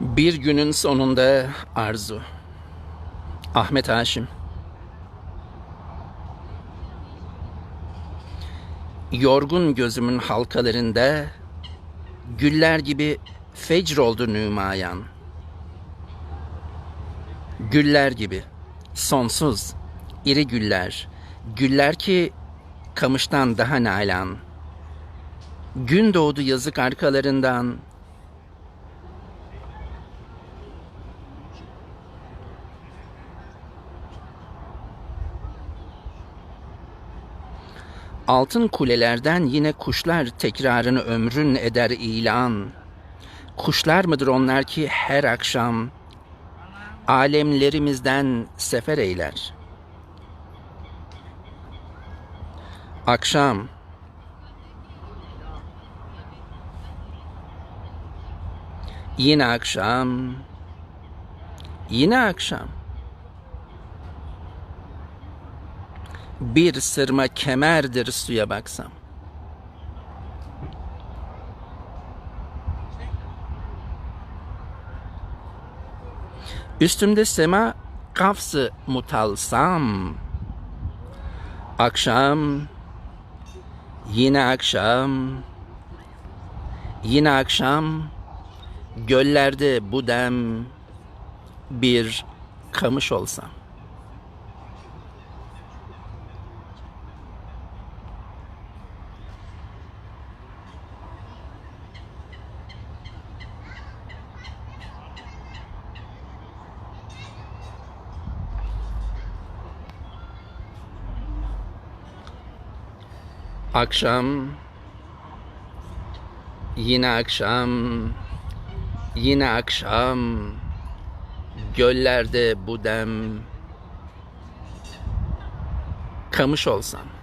Bir günün sonunda arzu. Ahmet Haşim. Yorgun gözümün halkalarında güller gibi fecr oldu nümayan. Güller gibi sonsuz iri güller. Güller ki kamıştan daha nalan. Gün doğdu yazık arkalarından. Altın kulelerden yine kuşlar tekrarını ömrün eder ilan. Kuşlar mıdır onlar ki her akşam alemlerimizden sefer eyler. Akşam Yine akşam Yine akşam Bir sırma kemerdir suya baksam. Üstümde sema kafsı mutalsam. Akşam, yine akşam, yine akşam, göllerde bu dem bir kamış olsam. Akşam, yine akşam, yine akşam, göllerde bu dem. Kamış olsam.